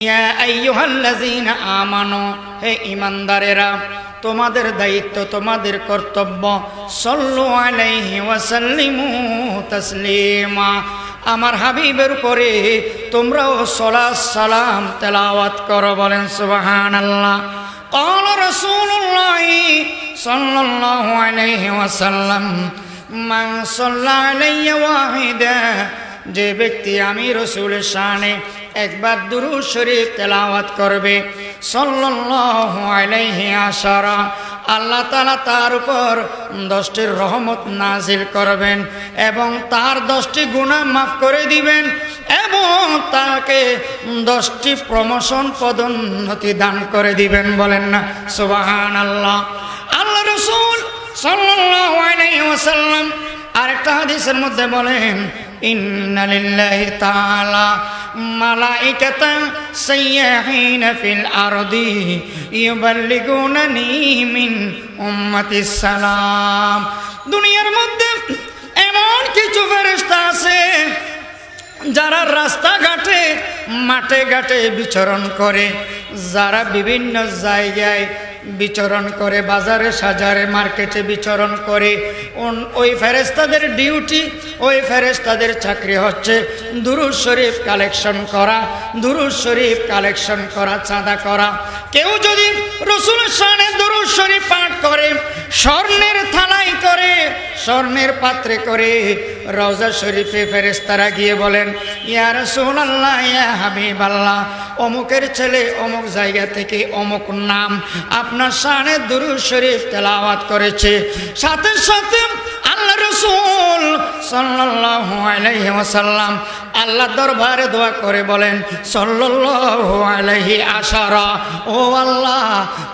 ইয়া আইয়ুহাল্লাযীনা আমানু হে ঈমানদারেরা তোমাদের দায়িত্ব তোমাদের কর্তব্য সল্লু আলাইহি ওয়াসাল্লিমু তাসলিমা আমার হাবিবের উপরে তোমরাও সলাত সালাম তেলাওয়াত করো বলেন সুবহানাল্লাহ قال رسول الله صلى الله عليه وسلم من صلى علي واحدا যে ব্যক্তি আমি রসুলের শানে একবার দুরু শরীফ তেলাওয়াত করবে আলাইহি আশারা, আল্লাহ তাআলা তার উপর দশটির রহমত নাজিল করবেন এবং তার দশটি গুনাহ মাফ করে দিবেন এবং তাকে দশটি প্রমোশন পদোন্নতি দান করে দিবেন বলেন না? সুবাহান আল্লাহ আল্লাহ রসুল ওয়াসাল্লাম আরেকটা হাদিসের মধ্যে বলেন ইন্না লিল্লাহি তাআলা মালাইকাতান সাইয়্যাহিন ফিল আরদি ইউবাল্লিগুনানি মিন উম্মতিস সালাম। দুনিয়ার মধ্যে এমন কিছু ফেরেশতা আছে যারা রাস্তাঘাটে, মাঠে ঘাটে বিচরণ করে, যারা বিভিন্ন জায়গায় বিচরণ করে, বাজারে সাজারে, মার্কেটে বিচরণ করে। ওই ফেরেস্তাদের ডিউটি, ওই ফেরেস্তাদের চাকরি হচ্ছে। দুরুজ শরীফ কালেকশন করা দুরুজ শরীফ কালেকশন করা, চাঁদা করা। কেউ যদি রসুল সানে দুরুজ শরীফ পাঠ করে, স্বর্ণের থালায় করে, স্বর্ণের পাত্রে করে, রওজা শরীফে ফেরেস্তারা গিয়ে বলেন, ইয়া রসুল ইয়া হাবিব আল্লাহ অমুকের ছেলে অমুক জায়গা থেকে অমুক নাম। আপনার সানে দুরু শরীফ তেলাওয়াত করেছে। সাথে সাথে আল্লাহ রসুল সাল্লাহ আলাইসাল্লাম আল্লাহ দরবারে দোয়া করে বলেন আলাইহি আশারা। ও আল্লাহ,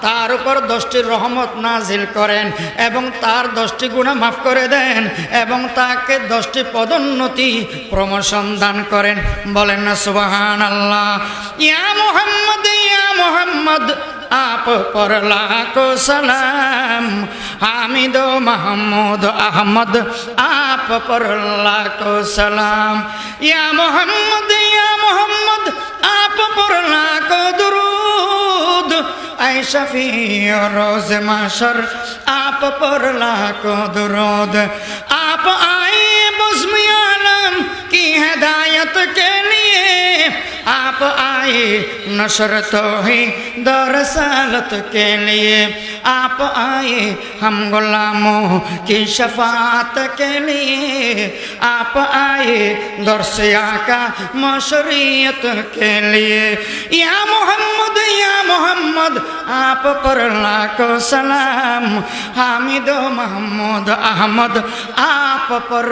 তার উপর দশটি রহমত নাজিল করেন এবং তার দশটি গুণা মাফ করে দেন এবং তাকে দশটি পদোন্নতি প্রমোশন দান করেন। বলেন না সুবাহান আল্লাহ ইয়া মোহাম্মদ ইয়া মোহাম্মদ। आप पर लाखों सलाम हामिद महमूद अहमद आप पर लाखों सलाम या मोहम्मद या मोहम्मद आप पर लाखों दुरूद ऐ शफी रोज माशर आप पर लाखों दुरूद आप आए बुजमी आलम की हदायत के लिए आप आए नशर तो ही दरसालत के लिए। आप आए हम गुलामों की शफात के लिए आप आए दरसिया का मशरियत के लिए या मोहम्मद या मोहम्मद आप पर लाखों सलाम हामिद महमूद अहमद आप पर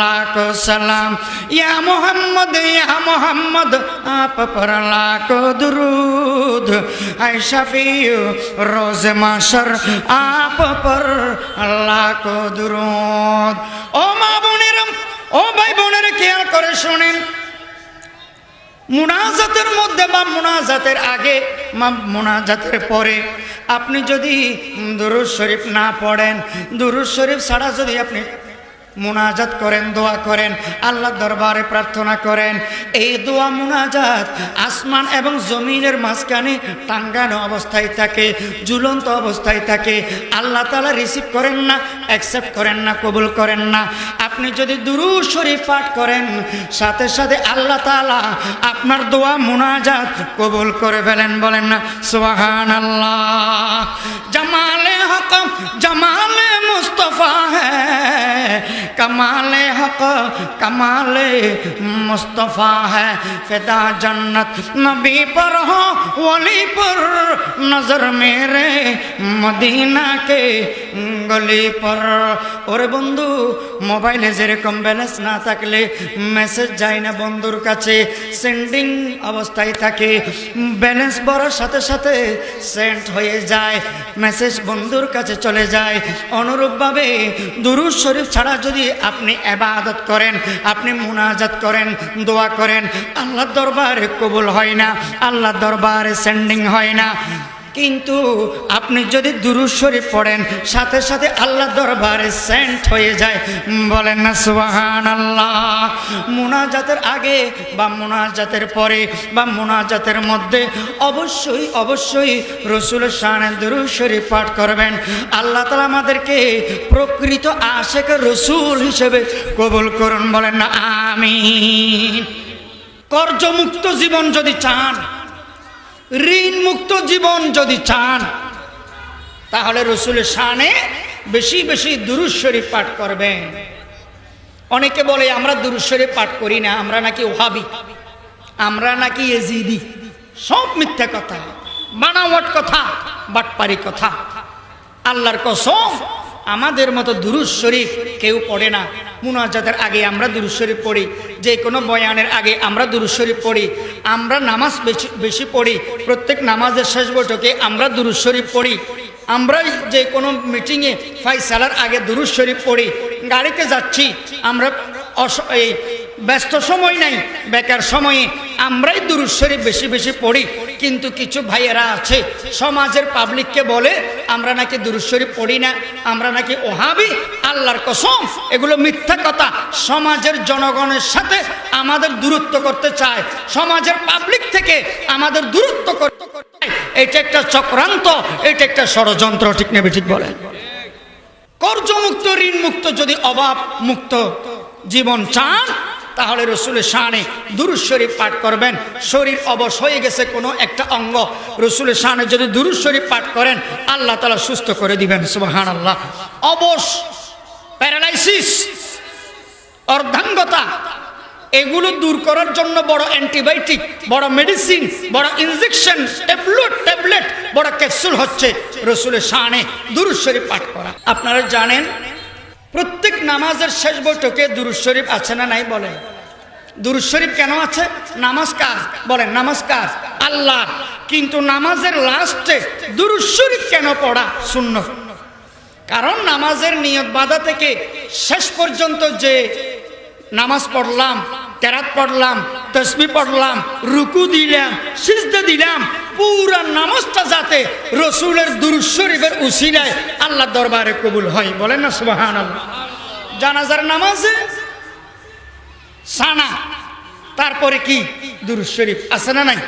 लाखों सलाम या मोहम्मद या मोहम्मद आप पर लाखों दुरूद ऐ शफी रोज माशर आप पर लाखों दुरूद ও মা বোনেরা ও ভাই বোনেরা খেয়াল করে শোনেন মুনাজাতের মধ্যে বা মুনাজাতের আগে বা মুনাজাতের পরে আপনি যদি দুরুজ শরীফ না পড়েন দুরুজ শরীফ ছাড়া যদি আপনি মুনাজাত করেন, দোয়া করেন আল্লাহ দরবারে প্রার্থনা করেন। এই দোয়া মুনাজাত আসমান এবং জমিনের মাঝখানে টাঙ্গানো অবস্থায় থাকে, ঝুলন্ত অবস্থায় থাকে। আল্লাহ তালা রিসিভ করেন না অ্যাকসেপ্ট করেন না, কবুল করেন না। আপনি যদি দুরু শরীফ পাঠ করেন, সাথে সাথে আল্লাহ তালা আপনার দোয়া মোনাজাত কবুল করে ফেলেন, বলেন না সোহান আল্লাহ জামালে হক জামালে 妈嘞 কমালে کمال مصطفیٰ ہے فدا جنت পর پر ہو ولی মদিনা কে গলি পর। ওরে বন্ধু, মোবাইলে যেরকম ব্যালেন্স না থাকলে মেসেজ যায় না বন্ধুর কাছে। সেন্ডিং অবস্থায় থাকে ব্যালেন্স বড়ার সাথে সাথে সেন্ড হয়ে যায় মেসেজ বন্ধুর কাছে চলে যায়। অনুরূপভাবে দুরুদ শরীফ ছাড়া যদি আপনি এবার এবাদত করেন, আপনি মুনাজাত করেন, দোয়া করেন আল্লাহ দরবারে কবুল হয় না আল্লাহ দরবারে সেন্ডিং হয় না। কিন্তু আপনি যদি দুরুস্বরে পড়েন, সাথে সাথে আল্লাহ দরবারে সেন্ট হয়ে যায়, বলেন না সুবাহান আল্লাহ মোনাজাতের আগে বা মোনাজাতের পরে বা মোনাজাতের মধ্যে অবশ্যই অবশ্যই রসুল শাহান দুরুদ শরীফ পাঠ করবেন। আল্লাহ তালা আমাদেরকে প্রকৃত আশেক রসুল হিসেবে কবুল করুন, বলেন না, আমিন। কর্জমুক্ত জীবন যদি চান ঋণ মুক্ত জীবন যদি চান, তাহলে রসুলের শানে বেশি বেশি দুরুশ্বরী পাঠ করবেন। অনেকে বলে, আমরা দুরুশ্বরী পাঠ করি না, আমরা নাকি ওহাবি, আমরা নাকি এজিদি সব মিথ্যা কথা, বানাওয়াট কথা, বাটপারি কথা। আল্লাহর কসম, আমাদের মতো দুরুজ শরীফ কেউ পড়ে না। মুনাজাতের আগে আমরা দুরুজ শরীফ পড়ি যে কোনো বয়ানের আগে আমরা দুরুজ শরীফ পড়ি, আমরা নামাজ বেশি বেশি পড়ি, প্রত্যেক নামাজের শেষ বৈঠকে আমরা দুরুজ শরীফ পড়ি। আমরা যে কোনো মিটিংয়ে ফাইসালার আগে দুরুজ শরীফ পড়ি, গাড়িতে যাচ্ছি, আমরা এই ব্যস্ত সময় নাই, বেকার সময়ে আমরাই দুরুজ শরীফ বেশি বেশি পড়ি, কিন্তু কিছু ভাইয়েরা আছে, সমাজের পাবলিককে বলে, আমরা নাকি দুরুজ শরীফ পড়ি না, আমরা নাকি ওহাবি, আল্লাহর কসম, এগুলো মিথ্যা কথা সমাজের জনগণের সাথে আমাদের দূরত্ব করতে চায়, সমাজের পাবলিক থেকে আমাদের দূরত্ব করতে। এটা একটা চক্রান্ত, এটা একটা ষড়যন্ত্র, ঠিক নেবে ঠিক বলেন? কর্জমুক্ত ঋণ মুক্ত যদি অভাব মুক্ত জীবন চান, তাহলে রসুলের শানে দুরুজ শরীফ পাঠ করবেন। শরীর অবশ হয়ে গেছে কোনো একটা অঙ্গ। রসুলের শানে যদি দুরুজ শরীফ পাঠ করেন, আল্লাহ তালা সুস্থ করে দিবেন সুবাহান আল্লাহ অবশ, প্যারালাইসিস, অর্ধাঙ্গতা এগুলো দূর করার জন্য বড় অ্যান্টিবায়োটিক, বড় মেডিসিন বড় ইনজেকশন ট্যাবলেট ট্যাবলেট বড় ক্যাপসুল হচ্ছে রসুলের শানে দুরুজ শরীফ পাঠ করা। আপনারা জানেন প্রত্যেক নামাজের শেষ বৈঠকে দুরুজ শরীফ আছে না নাই বলে দুরুজ শরীফ কেন আছে? নামাজ কাজ বলেন, নামাজ কাজ আল্লাহ কিন্তু নামাজের লাস্টে দুরুজ শরীফ কেন পড়া শূন্য কারণ নামাজের নিয়ত বাধা থেকে শেষ পর্যন্ত যে নামাজ পড়লাম তেরাত পড়লাম, তসবি পড়লাম, রুকু দিলাম, সিজদে দিলাম, পুরা নামাজটা যাতে রসুলের দুরুজ শরীফের উসিলায় আল্লাহ দরবারে কবুল হয়, বলেন না সুবাহান জানাজার নামাজে সানা, তারপরে কি দুরুজ শরীফ আছে না নাই?